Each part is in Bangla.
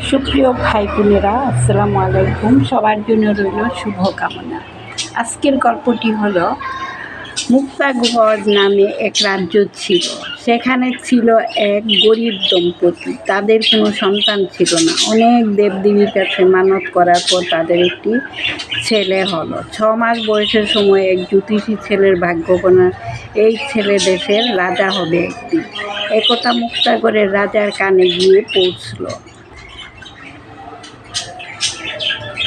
সুপ্রিয় ভাই বোনেরা আসসালামু আলাইকুম। সবার জন্য রইল শুভকামনা। আজকের গল্পটি হলো মুক্তাগঞ্জ নামে এক রাজ্য ছিল। সেখানে ছিল এক গরিব দম্পতি। তাদের কোনো সন্তান ছিল না। অনেক দেবদেবীর কাছে মানত করার পর তাদের একটি ছেলে হলো। ছ মাস বয়সের সময় এক জ্যোতিষী ছেলের ভাগ্যগণা এই ছেলে দেশের রাজা হবে একদিন। একথা মুক্তাগড়ের রাজার কানে গিয়ে পৌঁছলো।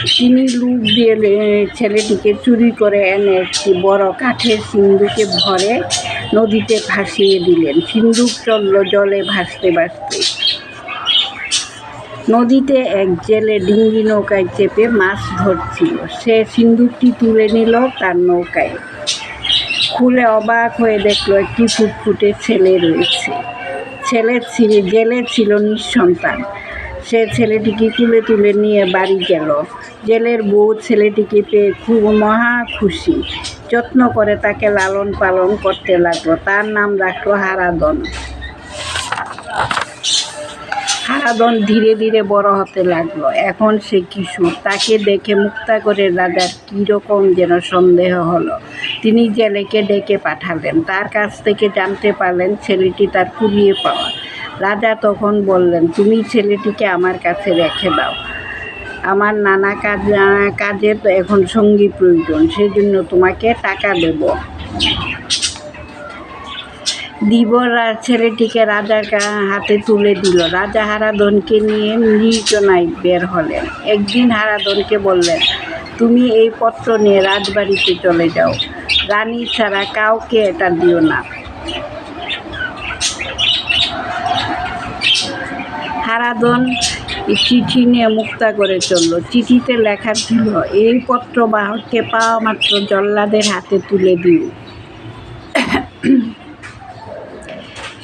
তিনি লুক দিয়ে ছেলেটিকে চুরি করে এনে একটি বড় কাঠের সিন্দুকে ভরে নদীতে ভাসিয়ে দিলেন। সিন্দুক চলল জলে ভাসতে ভাসতে। নদীতে এক জেলে ডিঙ্গি নৌকায় চেপে মাছ ধরছিল। সে সিন্দুকটি তুলে নিল তার নৌকায়। খুলে অবাক হয়ে দেখল একটি ফুটফুটে ছেলে রয়েছে। ছেলে ছিল জেলে ছিল নিঃসন্তান। সে ছেলেটিকে তুলে তুলে নিয়ে বাড়ি গেল। জেলের বউ ছেলেটিকে পেয়ে খুব মহা খুশি। যত্ন করে তাকে লালন পালন করতে লাগল। তার নাম রাখল হারাদন হারাদন ধীরে ধীরে বড় হতে লাগল। এখন সে কিশোর। তাকে দেখে মুক্তাগরের রাজার কীরকম যেন সন্দেহ হলো? তিনি জেলেকে ডেকে পাঠালেন। তার কাছ থেকে জানতে পারলেন ছেলেটি তার কুড়িয়ে পাওয়া রাজা তখন বললেন, তুমি ছেলেটিকে আমার কাছে রেখে দাও। আমার নানা কাজ, নানা কাজে তো এখন সঙ্গী প্রয়োজন, সেজন্য তোমাকে টাকা দেব। দিবরা ছেলেটিকে রাজার হাতে তুলে দিল। রাজা হারাধনকে নিয়ে নির্জনায় বের হলেন। একদিন হারাধনকে বললেন, তুমি এই পত্র নিয়ে রাজবাড়িতে চলে যাও। রানী ছাড়া কাউকে এটা দিও না। হারাধন চিঠি নিয়ে মুক্তা করে চলল। চিঠিতে লেখা ছিল, এই পত্র বাহককে পাওয়া মাত্র জল্লাদের হাতে তুলে দিও।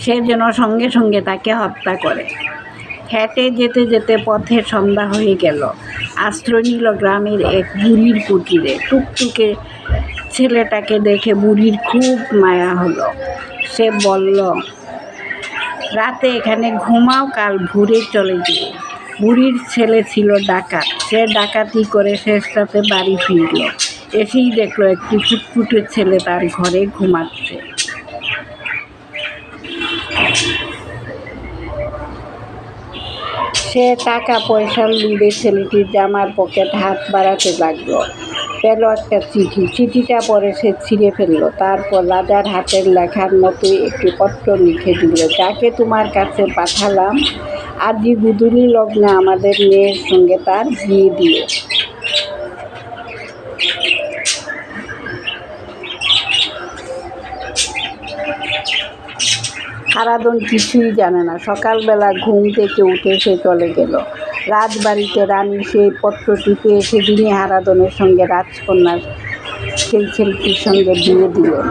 সে যেন সঙ্গে সঙ্গে তাকে হত্যা করে। হেঁটে যেতে যেতে পথে সন্ধ্যা হয়ে গেল। আশ্রয় নিল গ্রামের এক বুড়ির কুটিরে। টুকটুকে ছেলেটাকে দেখে বুড়ির খুব মায়া হলো। সে বলল রাতে এখানে ঘুমাও, কাল ভোরে চলে যেও বুড়ির ছেলে ছিল ডাকাত। সে ডাকাতি করে শেষ রাতে বাড়ি ফিরল। এসেই দেখল একটি ফুটফুটে ছেলে তার ঘরে ঘুমাচ্ছে। সে টাকা পয়সা লুড়ে ছেলেটির জামার পকেট হাত বাড়াতে লাগল। পেল একটা চিঠি। চিঠিটা পরে সে ছিঁড়ে ফেলল। তারপর রাজার হাতের লেখার মতোই একটি পত্র লিখে দিল, যাকে তোমার কাছে পাঠালাম, আজি গুদুলি লগ্নে আমাদের মেয়ের সঙ্গে তার বিয়ে দিও। হারাদন কিছুই জানে না। সকালবেলা ঘুম থেকে উঠে সে চলে গেল। রাজবাড়িতে রানী সেই পত্রটি পেয়ে সেদিনই হারাদনের সঙ্গে রাজকন্যার সেই ছেলেটির সঙ্গে বিয়ে দিলেন।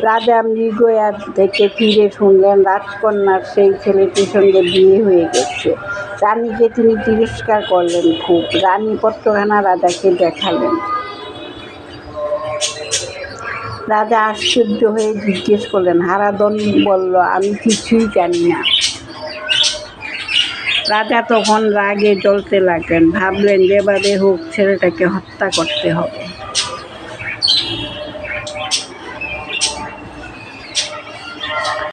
রাজা মৃগয়ার থেকে ফিরে শুনলেন রাজকন্যার সেই ছেলেটির সঙ্গে বিয়ে হয়ে গেছে। রানীকে তিনি তিরস্কার করলেন খুব। রানী পত্রখানা রাজাকে দেখালেন। রাজা আশ্চর্য হয়ে জিজ্ঞেস করলেন হারাদন বলল, আমি কিছুই জানি না। রাজা তখন রাগে জ্বলতে লাগলেন, ভাবলেন যেভাবে হোক, ছেলেটাকে হত্যা করতে হবে।